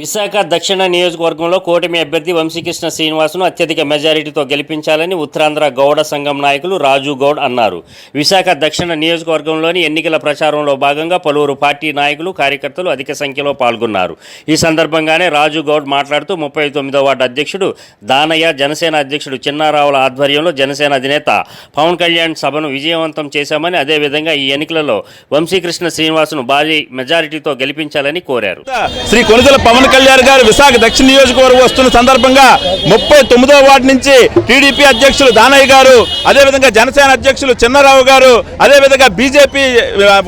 విశాఖ దక్షిణ నియోజకవర్గంలో కూటమి అభ్యర్థి వంశీకృష్ణ శ్రీనివాసును అత్యధిక మెజారిటీతో గెలిపించాలని ఉత్తరాంధ్ర గౌడ సంఘం నాయకులు రాజు గౌడ్ అన్నారు. విశాఖ దక్షిణ నియోజకవర్గంలోని ఎన్నికల ప్రచారంలో భాగంగా పలువురు పార్టీ నాయకులు కార్యకర్తలు అధిక సంఖ్యలో పాల్గొన్నారు. ఈ సందర్భంగానే రాజు గౌడ్ మాట్లాడుతూ ముప్పై తొమ్మిదో వార్డు అధ్యక్షుడు దానయ్య జనసేన అధ్యక్షుడు చిన్నారావుల ఆధ్వర్యంలో జనసేన అధినేత పవన్ కళ్యాణ్ సభను విజయవంతం చేశామని అదేవిధంగా ఈ ఎన్నికలలో వంశీకృష్ణ శ్రీనివాసును భారీ మెజారిటీతో గెలిపించాలని కోరారు. శ్రీ కొనుగోలు పవన్ కళ్యాణ్ గారు విశాఖ దక్షిణ నియోజకవర్గం వస్తున్న సందర్భంగా ముప్పై తొమ్మిదో వార్డు నుంచి టీడీపీ అధ్యక్షులు దానయ్య గారు అదేవిధంగా జనసేన అధ్యక్షులు చిన్నారావు గారు అదేవిధంగా బీజేపీ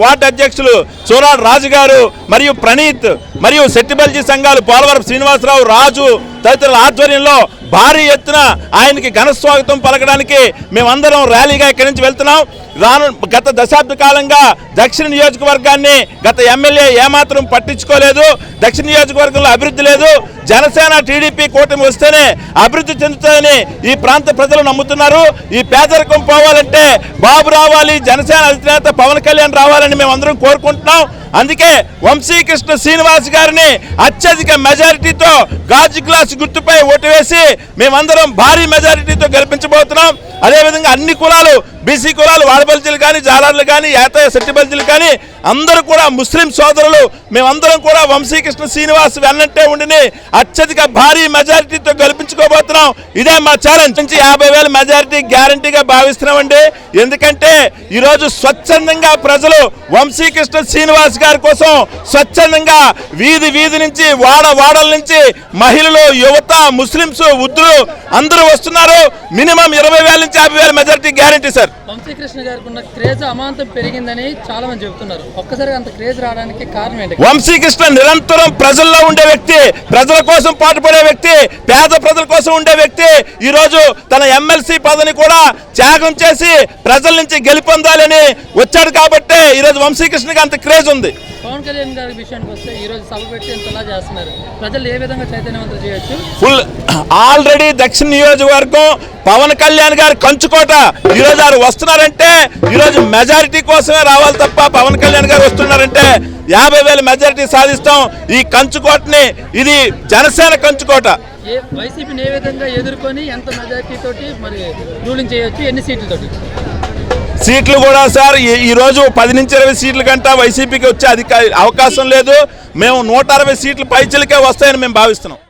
వార్డు అధ్యక్షులు సోరాడు రాజు గారు మరియు ప్రణీత్ మరియు శెట్టిబల్జీ సంఘాలు పోలవరం శ్రీనివాసరావు రాజు తదితరుల ఆధ్వర్యంలో భారీ ఎత్తున ఆయనకి ఘన స్వాగతం పలకడానికి మేమందరం ర్యాలీగా ఇక్కడి నుంచి వెళ్తున్నాం. రాను గత దశాబ్ద కాలంగా దక్షిణ నియోజకవర్గాన్ని గత ఎమ్మెల్యే ఏమాత్రం పట్టించుకోలేదు. దక్షిణ నియోజకవర్గంలో అభివృద్ధి లేదు. జనసేన టీడీపీ కూటమి వస్తేనే అభివృద్ధి చెందుతుందని ఈ ప్రాంత ప్రజలు నమ్ముతున్నారు. ఈ పేదరికం పోవాలంటే బాబు రావాలి జనసేన అధినేత పవన్ కళ్యాణ్ రావాలని మేము అందరం కోరుకుంటున్నాం. అందుకే వంశీకృష్ణ శ్రీనివాస్ గారిని అత్యధిక మెజారిటీతో గాజు గ్లాస్ గుర్తుపై ఓటు వేసి మేమందరం భారీ మెజారిటీతో గెలిపించబోతున్నాం. అదేవిధంగా అన్ని కులాలు బీసీ కులాలు వాడబల్జీలు కానీ జాలార్లు కానీ యాతయ శెట్టిబల్జీలు కానీ అందరూ కూడా ముస్లిం సోదరులు. మేమందరం కూడా వంశీకృష్ణ శ్రీనివాస్ వెన్నంటే ఉండిని అత్యధిక భారీ మెజారిటీతో గెలిపించుకోబోతున్నాం. ఇదే మా ఛాలెంజ్ నుంచి యాభై వేల మెజారిటీ గ్యారంటీగా భావిస్తున్నామండి. ఎందుకంటే ఈరోజు స్వచ్ఛందంగా ప్రజలు వంశీకృష్ణ శ్రీనివాస్ గారి కోసం స్వచ్ఛందంగా వీధి వీధి నుంచి వాడ వాడల నుంచి మహిళలు యువత ముస్లింస్ వృద్ధులు అందరూ వస్తున్నారు. మినిమం ఇరవై వేల నుంచి యాభై వేల మెజారిటీ గ్యారంటీ సార్. వంశీకృష్ణ గారికి ఉన్న క్రేజ్ అమాంతం పెరిగిందని చాలా మంది చెబుతున్నారు. ఒక్కసారిగా అంత క్రేజ్ రావడానికి కారణం ఏంటి? వంశీకృష్ణ నిరంతరం ప్రజల్లో ఉండే వ్యక్తి ప్రజల కోసం పాటుపడే వ్యక్తి పేద ప్రజల కోసం ఉండే వ్యక్తి ఈ రోజు తన ఎమ్మెల్సీ పదవిని కూడా త్యాగం చేసి ప్రజల నుంచి గెలుపొందాలని వచ్చాడు కాబట్టే ఈ రోజు వంశీకృష్ణకి అంత క్రేజ్ ఉంది. పవన్ కళ్యాణ్ గారి విషయానికి వస్తే ఈ రోజు సభ పెట్టి ఇంతలా చేస్తున్నారు? ప్రజలు ఏ విధంగా చైతన్యవంతం చేయొచ్చు? ఫుల్ ఆల్రెడీ దక్షిణ నియోజకవర్గం పవన్ కళ్యాణ్ గారు కంచుకోట ఈరోజు వారు వస్తున్నారంటే ఈరోజు మెజారిటీ కోసమే రావాలి తప్ప పవన్ కళ్యాణ్ గారు వస్తున్నారంటే యాభై వేల మెజారిటీ సాధిస్తాం. ఈ కంచుకోటని ఇది జనసేన కంచుకోట. వైసీపీని ఏ విధంగా ఎదుర్కొని ఎంత మెజారిటీ తోటి మరి రూలింగ్ చేయొచ్చు? ఎన్ని సీట్లతోటి? సీట్లు కూడా సార్ ఈ- రోజు పది నుంచి ఇరవై సీట్ల కంటే వైసీపీకి వచ్చే అధిక అవకాశం లేదు. మేము నూట అరవై సీట్లు పైచిలకే వస్తాయని మేము భావిస్తున్నాం.